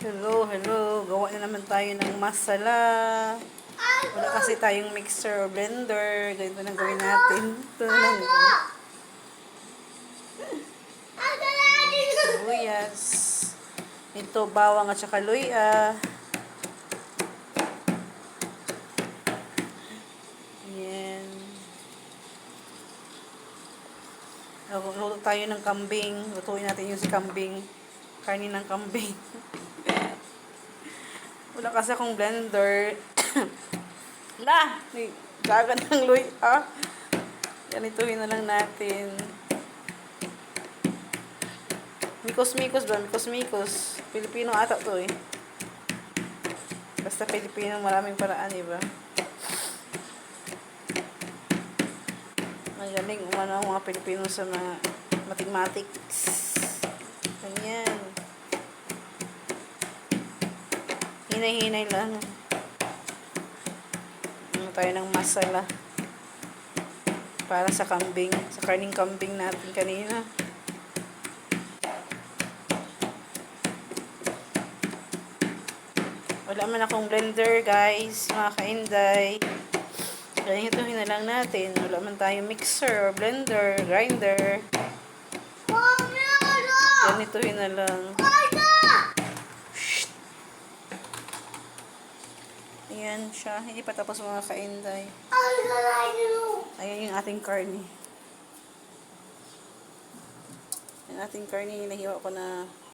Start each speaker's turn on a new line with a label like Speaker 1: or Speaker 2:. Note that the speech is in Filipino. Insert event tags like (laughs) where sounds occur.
Speaker 1: Hello, hello. Gawa na naman tayo ng masala. Wala kasi tayong mixer o blender. Ganito na gawin natin. Ito na lang. Sibuyas. Ito, bawang at saka luya. Yan. Luto tayo ng kambing. Lutuin natin yung si kambing. Karni ng kambing. (laughs) Wala kasi akong blender. (coughs) La! Dagan ng luya. Ganituhin na lang natin. Mikos-mikos ba? Mikos-mikos. Pilipino ata to eh. Basta Pilipino, maraming paraan, di ba? Magaling umano ang mga Pilipino sa mga mathematics. Ganyan. Hinay-hinay lang. Ano tayo ng masala. Para sa kambing. Sa karning kambing natin kanina. Wala man akong blender, guys. Mga kainday. Ganituhin na lang natin. Wala man tayong mixer or blender, grinder. Ganituhin na lang. Ayan siya. Hindi pa tapos mga kainday. Ayan yung ating karni. Yung ating karni, nahiwa ko na